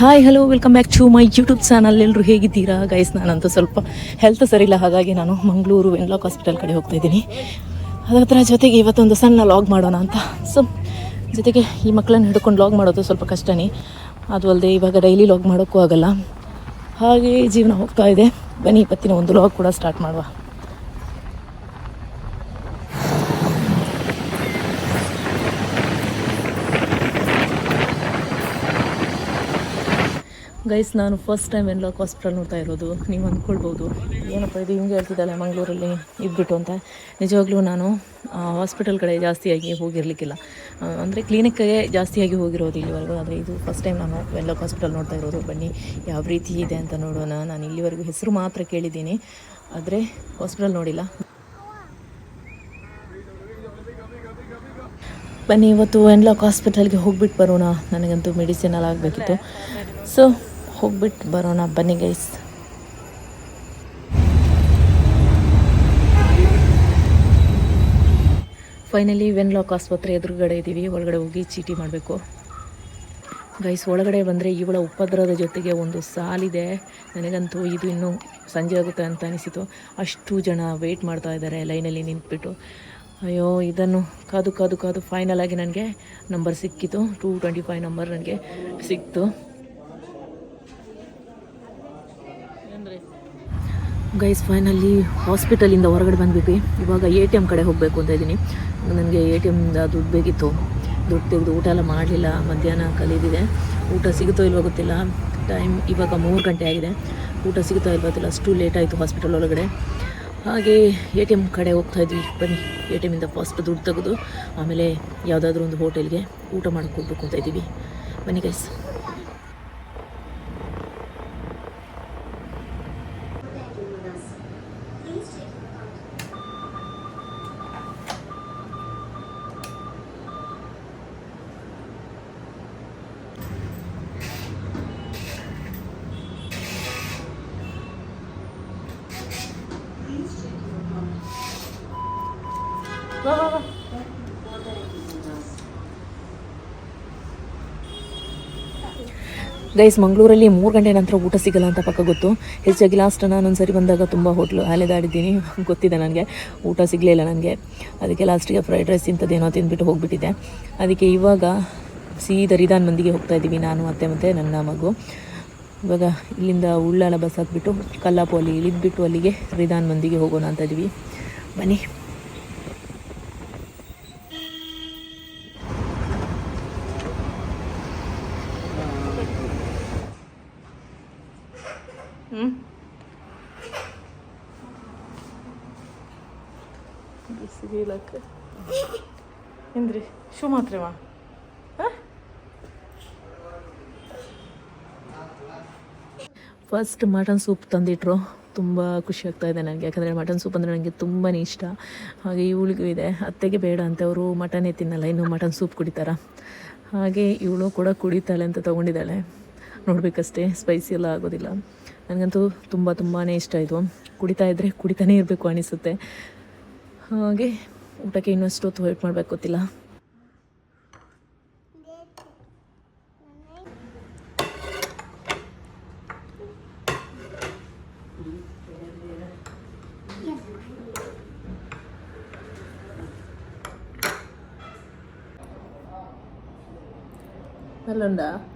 Hi hello welcome back to my YouTube channel ಎಲ್ಲರೂ ಹೇಗಿದ್ದೀರಾ? Guys ನಾನಂತೂ ಸ್ವಲ್ಪ ಹೆಲ್ತ್ ಸರಿಯಿಲ್ಲ ಹಾಗಾಗಿ ನಾನು ಮಂಗಳೂರು ವೆನ್ಲಾಕ್ ಹಾಸ್ಪಿಟಲ್ ಕಡೆ ಹೋಗ್ತಾ ಇದ್ದೀನಿ. ಅದರ ಜೊತೆಗೆ ಇವತ್ತೊಂದು ಸಣ್ಣ ಲಾಗ್ ಮಾಡೋಣ ಅಂತ. ಸೊ ಜೊತೆಗೆ ಈ ಮಕ್ಕಳನ್ನ ಹಿಡ್ಕೊಂಡು ಲಾಗ್ ಮಾಡೋದು ಸ್ವಲ್ಪ ಕಷ್ಟನೇ. ಅದು ಅಲ್ಲದೆ ಇವಾಗ ಡೈಲಿ ಲಾಗ್ ಮಾಡೋಕ್ಕೂ ಆಗಲ್ಲ. ಹಾಗೆ ಜೀವನ ಹೋಗ್ತಾ ಇದೆ. ಬನ್ನಿ, ಇವತ್ತಿನ ಒಂದು ಲಾಗ್ ಕೂಡ ಸ್ಟಾರ್ಟ್ ಮಾಡುವ. ಗೈಸ್ ನಾನು ಫಸ್ಟ್ ಟೈಮ್ ವೆನ್ಲಾಕ್ ಹಾಸ್ಪಿಟಲ್ ನೋಡ್ತಾ ಇರೋದು. ನೀವು ಅಂದ್ಕೊಳ್ಬೋದು ಏನಪ್ಪ ಇದು ಹಿಂಗೆ ಹೇಳ್ತಿದ್ದಾಳೆ ಮಂಗಳೂರಲ್ಲಿ? ಇದ್ಬಿಟ್ಟು ಅಂತ. ನಿಜವಾಗ್ಲೂ ನಾನು ಹಾಸ್ಪಿಟಲ್ ಕಡೆ ಜಾಸ್ತಿಯಾಗಿ ಹೋಗಿರಲಿಕ್ಕಿಲ್ಲ. ಅಂದರೆ ಕ್ಲಿನಿಕ್ಗೆ ಜಾಸ್ತಿಯಾಗಿ ಹೋಗಿರೋದು ಇಲ್ಲಿವರೆಗೂ. ಆದರೆ ಇದು ಫಸ್ಟ್ ಟೈಮ್ ನಾನು ವೆನ್ಲಾಕ್ ಹಾಸ್ಪಿಟಲ್ ನೋಡ್ತಾ ಇರೋದು. ಬನ್ನಿ, ಯಾವ ರೀತಿ ಇದೆ ಅಂತ ನೋಡೋಣ. ನಾನು ಇಲ್ಲಿವರೆಗೂ ಹೆಸರು ಮಾತ್ರ ಕೇಳಿದ್ದೀನಿ. ಆದರೆ ಹಾಸ್ಪಿಟಲ್ ನೋಡಿಲ್ಲ. ಬನ್ನಿ, ಇವತ್ತು ವೆನ್ಲಾಕ್ ಹಾಸ್ಪಿಟಲ್ಗೆ ಹೋಗ್ಬಿಟ್ಟು ಬರೋಣ. ನನಗಂತೂ ಮೆಡಿಸಿನಲ್ಲಿ ಆಗಬೇಕಿತ್ತು. ಸೊ ಹೋಗ್ಬಿಟ್ಟು ಬರೋಣ, ಬನ್ನಿ ಗೈಸ್ ಫೈನಲಿ ವೆನ್ಲಾಕ್ ಆಸ್ಪತ್ರೆ ಎದುರುಗಡೆ ಇದ್ದೀವಿ ಒಳಗಡೆ ಹೋಗಿ ಚೀಟಿ ಮಾಡಬೇಕು. ಗೈಸ್ ಒಳಗಡೆ ಬಂದರೆ ಇವಳ ಉಪದ್ರದ ಜೊತೆಗೆ ಒಂದು ಸಾಲಿದೆ. ನನಗಂತೂ ಇದು ಇನ್ನೂ ಸಂಜೆ ಆಗುತ್ತೆ ಅಂತ ಅನಿಸಿತು. ಅಷ್ಟು ಜನ ವೆಯ್ಟ್ ಮಾಡ್ತಾ ಇದ್ದಾರೆ ಲೈನಲ್ಲಿ ನಿಂತ್ಬಿಟ್ಟು. ಅಯ್ಯೋ, ಇದನ್ನು ಕಾದು ಕಾದು ಕಾದು ಫೈನಲ್ ಆಗಿ ನನಗೆ ನಂಬರ್ ಸಿಕ್ಕಿತು. ಟೂ ಟ್ವೆಂಟಿ ಫೈವ್ ನಂಬರ್ ನನಗೆ ಸಿಕ್ತು. ಗೈಸ್ ಫೈನಲ್ಲಿ ಹಾಸ್ಪಿಟಲಿಂದ ಹೊರಗಡೆ ಬಂದ್ಬಿಟ್ಟು ಇವಾಗ ಎ ಟಿ ಎಂ ಕಡೆ ಹೋಗಬೇಕು ಅಂತ ಇದ್ದೀನಿ. ನನಗೆ ಎ ಟಿ ಎಮ್ದ ದುಡ್ಡು ಬೇಕಿತ್ತು. ದುಡ್ಡು ತೆಗೆದು ಊಟ ಎಲ್ಲ ಮಾಡಲಿಲ್ಲ. ಮಧ್ಯಾಹ್ನ ಕಲಿದಿದೆ ಊಟ ಸಿಗುತ್ತೋ ಇಲ್ವೋ ಗೊತ್ತಿಲ್ಲ. ಟೈಮ್ ಇವಾಗ ಮೂರು ಗಂಟೆ ಆಗಿದೆ. ಊಟ ಸಿಗುತ್ತೋ ಇಲ್ವೋ ಗೊತ್ತಿಲ್ಲ. ಅಷ್ಟು ಲೇಟ್ ಆಯಿತು ಹಾಸ್ಪಿಟಲ್ ಒಳಗಡೆ. ಹಾಗೆ ಎ ಟಿ ಎಂ ಕಡೆ ಹೋಗ್ತಾ ಇದ್ವಿ. ಬನ್ನಿ ಎ ಟಿ ಎಮ್ಮಿಂದ ಫಸ್ಟ್ ದುಡ್ಡು ತೆಗೆದು, ಆಮೇಲೆ ಯಾವುದಾದ್ರೂ ಒಂದು ಹೋಟೆಲ್ಗೆ ಊಟ ಮಾಡಿಕೊಡ್ಬೇಕು ಅಂತ ಇದ್ದೀವಿ. ಬನ್ನಿ ಗೈಸ್ ಗೈಸ್, ಮಂಗಳೂರಲ್ಲಿ ಮೂರು ಗಂಟೆ ನಂತರ ಊಟ ಸಿಗಲ್ಲ ಅಂತ ಪಕ್ಕ ಗೊತ್ತು. ಹೆಚ್ಚಾಗಿ ಲಾಸ್ಟ್ ನಾನೊಂದು ಸರಿ ಬಂದಾಗ ತುಂಬ ಹೋಟ್ಲು ಅಲೆದಾಡಿದ್ದೀನಿ. ಗೊತ್ತಿದೆ ನನಗೆ. ಊಟ ಸಿಗಲಿಲ್ಲ ನನಗೆ. ಅದಕ್ಕೆ ಲಾಸ್ಟಿಗೆ ಫ್ರೈಡ್ ರೈಸ್ ಇಂಥದ್ದೇನೋ ತಿಂದ್ಬಿಟ್ಟು ಹೋಗ್ಬಿಟ್ಟಿದೆ ಅದಕ್ಕೆ ಇವಾಗ ಸೀದಾ ರಿದಾನ್ ಮಂದಿಗೆ ಹೋಗ್ತಾ ಇದ್ದೀವಿ. ನಾನು, ಅತ್ತೆ ಮತ್ತೆ ನನ್ನ ಮಗು. ಇವಾಗ ಇಲ್ಲಿಂದ ಉಳ್ಳಾಲ ಬಸ್ ಹಾಕ್ಬಿಟ್ಟು ಕಲ್ಲಾಪು ಅಲ್ಲಿ ಇಳಿದ್ಬಿಟ್ಟು ಅಲ್ಲಿಗೆ ರಿದಾನ್ ಮಂದಿಗೆ ಹೋಗೋಣ ಅಂತ ಇದ್ದೀವಿ. ಬನ್ನಿ. ಬಿಸಿಲಕ್ಕೆ ಇಂದ್ರಿ ಶೂ ಮಾತ್ರವಾ ಫಸ್ಟ್ ಮಟನ್ ಸೂಪ್ ತಂದಿಟ್ರು. ತುಂಬ ಖುಷಿ ಆಗ್ತಾ ಇದೆ ನನಗೆ ಯಾಕಂದರೆ ಮಟನ್ ಸೂಪ್ ಅಂದರೆ ನನಗೆ ತುಂಬಾ ಇಷ್ಟ. ಹಾಗೆ ಇವಳಿಗೂ ಇದೆ. ಅತ್ತೆಗೆ ಬೇಡ ಅಂತ ಅವರು ಮಟನೇ ತಿನ್ನಲ್ಲ. ಇನ್ನು ಮಟನ್ ಸೂಪ್ ಕುಡಿತಾರ. ಹಾಗೆ ಇವಳು ಕೂಡ ಕುಡಿತಾಳೆ ಅಂತ ತೊಗೊಂಡಿದ್ದಾಳೆ. ನೋಡಬೇಕಷ್ಟೇ. ಸ್ಪೈಸಿ ಎಲ್ಲ ಆಗೋದಿಲ್ಲ. ನನಗಂತೂ ತುಂಬ ತುಂಬಾ ಇಷ್ಟ ಇದು. ಕುಡಿತಾ ಇದ್ದರೆ ಕುಡಿತಾನೇ ಇರಬೇಕು ಅನಿಸುತ್ತೆ. ಹಾಗೆ ಊಟಕ್ಕೆ ಇನ್ನಷ್ಟು ಹೊತ್ತು ವೇಟ್ ಮಾಡಬೇಕು ಗೊತ್ತಿಲ್ಲ. ಅಲ್ಲೊಂದಾ?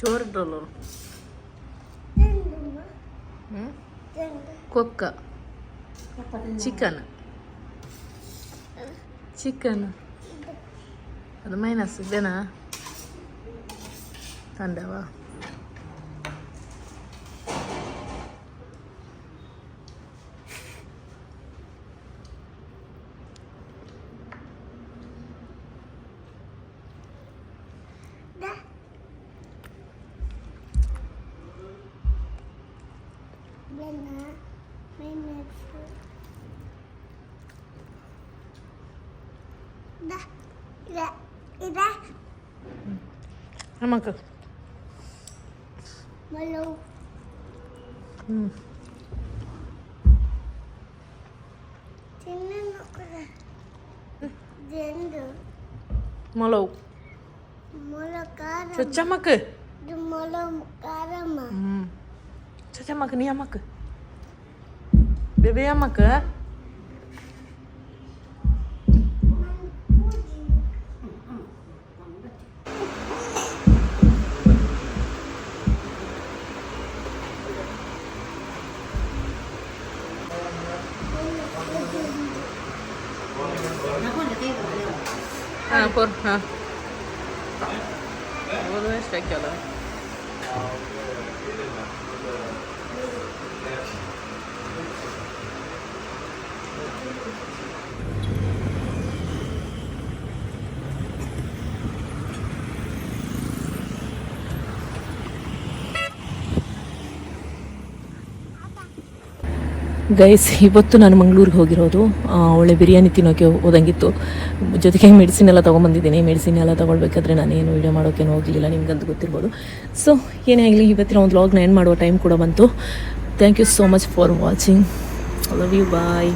ചോറ് ഇട്ടുള്ളൂ കൊക്ക ചിക്കൻ ചിക്കൻ അത് മൈനസ് ഇതേനാ കണ്ടവാ நமக்கு మొలవు చొచ్చమ్మకు చొచ్చమ్మకు నీ అమ్మకు బేబీ అమ్మకు ಹಾಂ ಫೋರ್ ಹಾಂ ಓದು ಎಷ್ಟು ಹಾಕ್ಯಲ್ಲ Guys ಇವತ್ತು ನಾನು ಮಂಗಳೂರಿಗೆ ಹೋಗಿರೋದು. ಒಳ್ಳೆ ಬಿರಿಯಾನಿ ತಿನ್ನೋಕ್ಕೆ ಹೋದಂಗಿತ್ತು. ಜೊತೆಗೆ ಮೆಡಿಸಿನ್ ಎಲ್ಲ ತೊಗೊಂಬಂದಿದ್ದೀನಿ. ಮೆಡಿಸಿನ್ ಎಲ್ಲ ತೊಗೊಳ್ಬೇಕಾದ್ರೆ ನಾನೇನು ವೀಡಿಯೋ ಮಾಡೋಕ್ಕೇನು ಹೋಗಲಿಲ್ಲ, ನಿಮ್ಗಂತೂ ಗೊತ್ತಿರ್ಬೋದು. ಸೊ ಏನೇ ಆಗಲಿ, ಇವತ್ತಿನ ಒಂದು ವ್ಲಾಗ್ನ ಎಂಡ್ ಮಾಡುವ ಟೈಮ್ ಕೂಡ ಬಂತು. Thank you so much for watching love you bye